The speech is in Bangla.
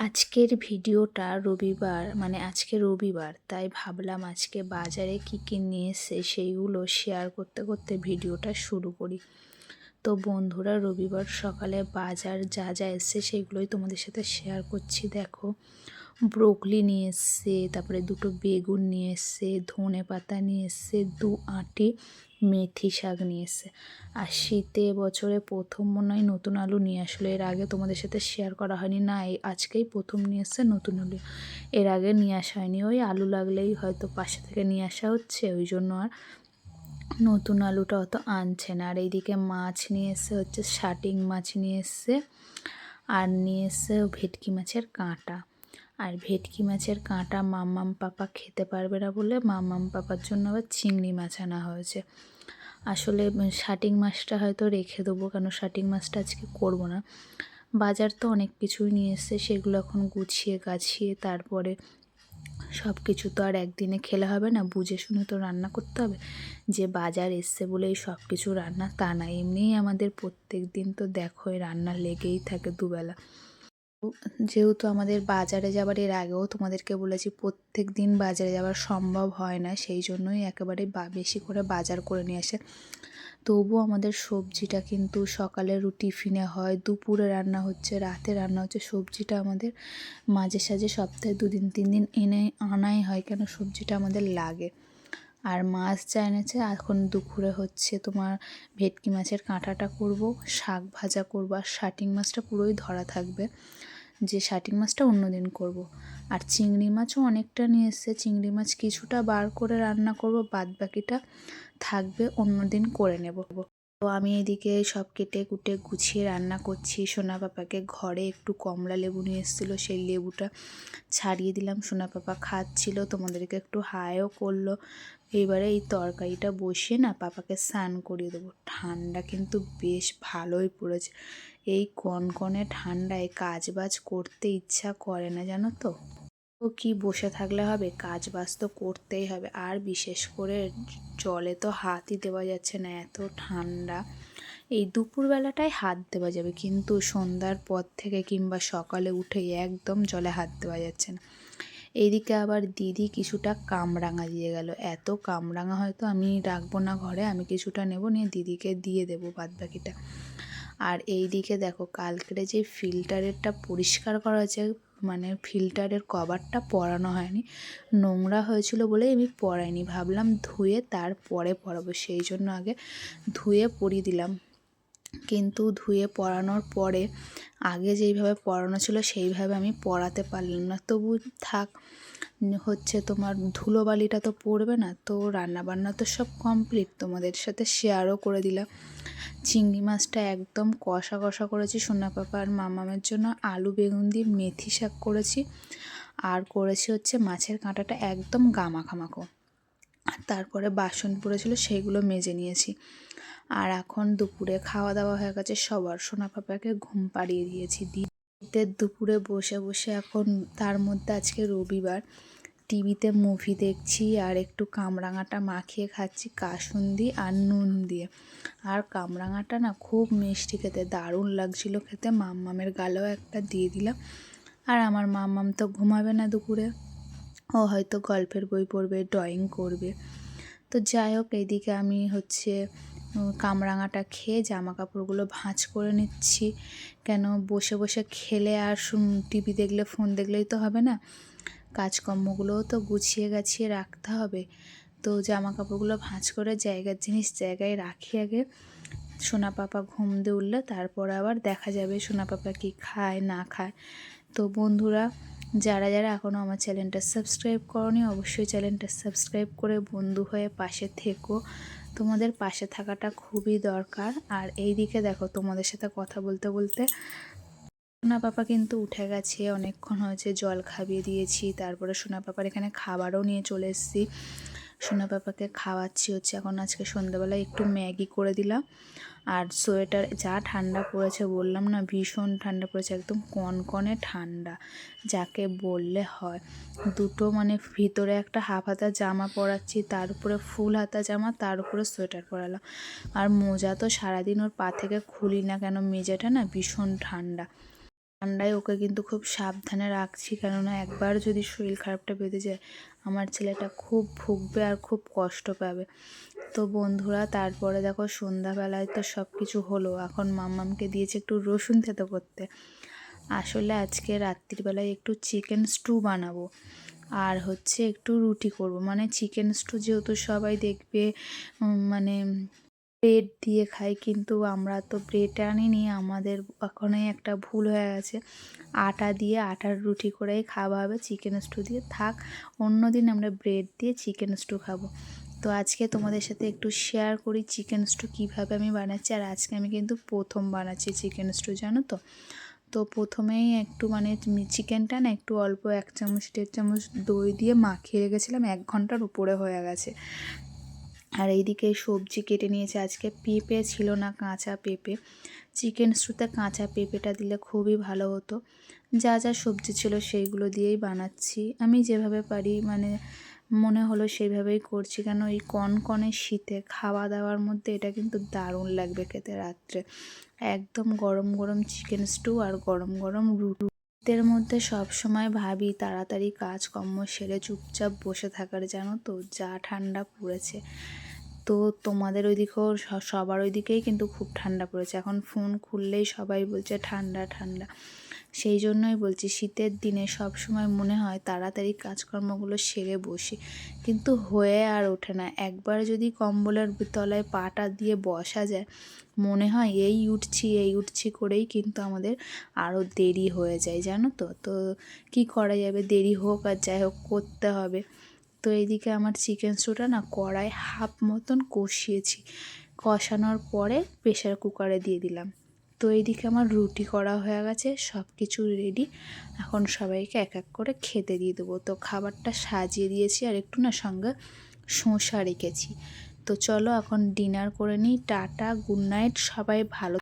আজকের ভিডিওটা রবিবার মানে আজকে রবিবার, তাই ভাবলাম আজকে বাজারে কী কী নিয়ে এসে সেইগুলো শেয়ার করতে করতে ভিডিওটা শুরু করি। তো বন্ধুরা, রবিবার সকালে বাজার যা যা এসছে সেইগুলোই তোমাদের সাথে শেয়ার করছি। দেখো ব্রোকলি নিয়ে এসছে, তারপরে দুটো বেগুন নিয়ে এসছে, ধনে পাতা নিয়ে এসছে, দু আঁটি মেথি শাক নিয়ে এসছে। আর শীতে বছরে প্রথম মনে হয় নতুন আলু নিয়ে আসলো। এর আগে তোমাদের সাথে শেয়ার করা হয়নি। না, এই আজকেই প্রথম নিয়ে এসছে নতুন আলু। এর আগে নিয়ে আসা হয়নি। ওই আলু লাগলেই হয়তো পাশে থেকে নিয়ে আসা হচ্ছে, ওই জন্য আর নতুন আলুটা অত আনছে না। আর এইদিকে মাছ নিয়ে এসছে, হচ্ছে শাটিং মাছ নিয়ে এসছে, আর নিয়ে এসছে ভেটকি মাছের কাঁটা। আর ভেটকি মাছের কাঁটা মাম্মাম পাপা খেতে পারবে না বলে মাম্মাম পাপার জন্য আবার চিংড়ি মাছ আনা হয়েছে। আসলে শাটিং মাছটা হয়তো রেখে দেবো, কেন শাটিং মাছটা আজকে করব না। বাজার তো অনেক কিছুই নিয়ে এসছে, সেগুলো এখন গুছিয়ে গাছিয়ে তারপরে সব কিছু তো আর একদিনে খেলে হবে না, বুঝে শুনে তো রান্না করতে হবে। যে বাজার এসছে বলেই সব কিছু রান্না, তা না, এমনিই আমাদের প্রত্যেক দিন তো দেখো রান্না লেগেই থাকে দুবেলা। যেহেতু আমাদের বাজারে যাবার এর আগেও তোমাদেরকে বলেছি প্রত্যেক দিন বাজারে যাওয়া সম্ভব হয় না, সেই জন্যই একেবারে বেশি করে বাজার করে নিয়ে আসে। তবু আমাদের সবজিটা কিন্তু সকালে টিফিনে হয়, দুপুরে রান্না হচ্ছে, রাতে রান্না হচ্ছে, সবজিটা আমাদের মাঝে সাঝে সপ্তাহে দুদিন তিন দিন এনে, আনাই হয় কেন সবজিটা আমাদের লাগে। আর মাছ যা এনেছে, এখন দুপুরে হচ্ছে তোমার ভেটকি মাছের কাঁটাটা করব, শাক ভাজা করব, আর শাটিং মাছটা পুরোই ধরা থাকবে। যে শাটিং মাছটা অন্য দিন করব। আর চিংড়ি মাছও অনেকটা নিয়ে এসছে চিংড়ি মাছ কিছুটা বার করে রান্না করব বাদ বাকিটা থাকবে অন্য দিন করে নেব তো আমি এদিকে সব কেটে কুটে গুছিয়ে রান্না করছি। সোনা পাপাকে ঘরে একটু কমলা লেবু নিয়ে এসেছিল, সেই লেবুটা ছাড়িয়ে দিলাম। সোনা পাপা খাচ্ছিল, তোমাদেরকে একটু হায়ও করল। এবারে এই তরকারিটা বসিয়ে না পাপাকে স্নান করিয়ে দেবো। ঠান্ডা কিন্তু বেশ ভালোই পড়েছে। এই কনকনে ঠান্ডায় কাজ বাজ করতে ইচ্ছা করে না, জানো তো? তো কি বসে থাকলে হবে? কাজ বাজ তো করতেই হবে। আর বিশেষ করে জলে তো হাতই দেওয়া যাচ্ছে না, এত ঠান্ডা। এই দুপুরবেলাটায় হাত দেওয়া যাবে, কিন্তু সন্ধ্যার পর থেকে কিংবা সকালে উঠে একদম জলে হাত দেওয়া যাচ্ছে না। এইদিকে আবার দিদি কিছুটা কামরাঙা দিয়ে গেল। এত কামরাঙা হয়তো আমি রাখব না ঘরে, আমি কিছুটা নেব, নিয়ে দিদিকে দিয়ে দেবো বাদ বাকিটা আর এই দিকে দেখো, কালকেরে যে ফিল্টারেরটা পরিষ্কার করা হয়েছে মানে ফিল্টারের কভারটা পরানো হয়নি। নোংরা হয়েছিল বলে আমি পরাইনি। ভাবলাম ধুয়ে তারপরে পরাবো। সেই জন্য আগে ধুয়ে পরিয়ে দিলাম। কিন্তু ধুয়ে পরানোর পরে আগে যেইভাবে পরানো ছিল সেইভাবে আমি পরাতে পারলাম না। তবু থাক, হচ্ছে তোমার ধুলোবালিটা তো পড়বে না, তো রান্নাবান্না তো সব কমপ্লিট তোমাদের সাথে শেয়ারও করে দিলাম। চিংড়ি মাছটা একদম কষা কষা করেছি সোনা পাপা আর মামামের জন্য। আলু, বেগুন দিয়ে মেথি শাক করেছি। আর করেছি হচ্ছে মাছের কাঁটাটা একদম গামাখামাখো। তারপরে বাসন পড়েছিল সেইগুলো মেজে নিয়েছি। আর এখন দুপুরে খাওয়া দাওয়া হয়ে গেছে, সবার। সোনা পাপাকে ঘুম পাড়িয়ে দিয়েছি দিতে দুপুরে বসে বসে এখন তার মধ্যে আজকে রবিবার। টিভিতে মুভি দেখছি আর একটু কামরাঙাটা মাখিয়ে খাচ্ছি, কাসুন্দি আর নুন দিয়ে। আর কামরাঙাটা না খুব মিষ্টি খেতে, দারুণ লাগছিল খেতে। মাম্মামের গালেও একটা দিয়ে দিলাম। আর আমার মাম্মাম তো ঘুমাবে না দুপুরে। ও হয়তো গল্পের বই পড়বে, ড্রয়িং করবে। তো যাই হোক এইদিকে আমি হচ্ছে কামরাঙাটা খেয়ে জামা কাপড়গুলো ভাঁজ করে নিচ্ছি। কেন? বসে বসে খেলে আর টিভি দেখলে, ফোন দেখলেই তো হবে না। কাজকর্মগুলোও তো গুছিয়ে গাছিয়ে রাখতে হবে। তো জামা কাপড়গুলো ভাঁজ করে জায়গার জিনিস জায়গায় রাখি আগে। সোনা পাপা ঘুম দিয়ে উঠলে তারপর আবার দেখা যাবে সোনা পাপা কী খায়, না খায়। তো বন্ধুরা, যারা যারা এখনও আমার চ্যানেলটা সাবস্ক্রাইব করনি, অবশ্যই চ্যানেলটা সাবস্ক্রাইব করে বন্ধু হয়ে পাশে থেকো। তোমাদের পাশে থাকাটা খুবই দরকার। আর এই দিকে দেখো, তোমাদের সাথে কথা বলতে বলতে সোনা পাপা কিন্তু উঠে গেছে, অনেকক্ষণ হয়েছে জল খাবিয়ে দিয়েছি, তারপরে সোনা পাপার এখানে খাবারও নিয়ে চলে এসেছি। সোনা পাপাকে খাওয়াচ্ছি হচ্ছে। এখন আজকে সন্ধ্যাবেলায় একটু ম্যাগি করে দিলাম। আর সোয়েটার যা ঠান্ডা পড়েছে বললাম না, ভীষণ ঠান্ডা পড়েছে, একদম কনকনে ঠান্ডা, যাকে বললে হয়। দুটো মানে ভিতরে একটা হাফ হাতা জামা পরাচ্ছি, তার উপরে ফুল হাতা জামা, তার উপরে সোয়েটার পরালাম। আর মোজা তো সারাদিন ওর পা থেকে খুলি না কেন, মেজাটা না ভীষণ ঠান্ডা। ঠান্ডায় ওকে কিন্তু খুব সাবধানে রাখছি। কেননা একবার যদি শরীর খারাপটা বেঁধে যায়, আমার ছেলেটা খুব ভুগবে আর খুব কষ্ট পাবে। তো বন্ধুরা, তারপরে দেখো সন্ধ্যাবেলায় তো সব কিছু হলো। এখন মাম্মামকে দিয়েছে একটু রসুন থেতো করতে। আসলে আজকে রাত্রিবেলায় একটু চিকেন স্টু বানাবো। আর হচ্ছে একটু রুটি করব। মানে চিকেন স্টু যেহেতু সবাই দেখবে মানে ব্রেড দিয়ে খাই, কিন্তু আমরা তো ব্রেড আনিনি, আমাদের ওখানে একটা ভুল হয়ে গেছে। আটা দিয়ে আটার রুটি করেই খাওয়া হবে চিকেন স্টু দিয়ে থাক, অন্য দিন আমরা ব্রেড দিয়ে চিকেন স্টু খাব। তো আজকে তোমাদের সাথে একটু শেয়ার করি চিকেন স্টু কীভাবে আমি বানাচ্ছি, আর আজকে আমি কিন্তু প্রথম বানাচ্ছি চিকেন স্টু জানো তো? তো প্রথমেই একটু মানে চিকেনটা না একটু অল্প এক চামচ, দেড় চামচ দই দিয়ে মাখিয়ে রেখেছিলাম, এক ঘণ্টার উপরে হয়ে গেছে। আর এইদিকে সবজি কেটে নিয়েছে। আজকে পেঁপে ছিল না কাঁচা পেঁপে। চিকেন স্টুতে কাঁচা পেঁপেটা দিলে খুবই ভালো হতো। যা যা সবজি ছিল সেইগুলো দিয়েই বানাচ্ছি। আমি যেভাবে পারি মানে মনে হলো সেইভাবেই করছি। কেন এই কনকনে শীতে খাওয়া দাওয়ার মধ্যে এটা কিন্তু দারুণ লাগবে খেতে রাত্রে। একদম গরম গরম চিকেন স্টু আর গরম গরম রুটি। শীতের মধ্যে সব সময় ভাবি তাড়াতাড়ি কাজকর্ম সেরে চুপচাপ বসে থাকার জানো তো, যা ঠান্ডা পড়েছে। তো তোমাদের ওইদিকেও সবার ওইদিকেই কিন্তু খুব ঠান্ডা পড়েছে। এখন ফোন খুললেই সবাই বলছে ঠান্ডা ঠান্ডা। সেই জন্যই বলছি শীতের দিনে সব সময় মনে হয় তাড়াতাড়ি কাজকর্মগুলো সেরে বসি। কিন্তু হয়ে আর ওঠে না। একবার যদি কম্বলের তলায় পাটা দিয়ে বসা যায়, মনে হয় এই উঠছি এই উঠছি করেই কিন্তু আমাদের আরও দেরি হয়ে যায়, জানো তো? তো কি করা যাবে? দেরি হোক আর যাই হোক, করতে হবে। তো এইদিকে আমার চিকেন স্টুটা না কড়াই হাফ মতন কষিয়েছি। কষানোর পরে প্রেশার কুকারে দিয়ে দিলাম। তো এইদিকে আমার রুটি করা হয়ে গেছে সব কিছু রেডি এখন সবাইকে এক এক করে খেতে দিয়ে দেবো। তো খাবারটা সাজিয়ে দিয়েছি আর একটু না সঙ্গে শসা রেখেছি। তো চলো এখন ডিনার করে নিই। টাটা গুড নাইট সবাই ভালো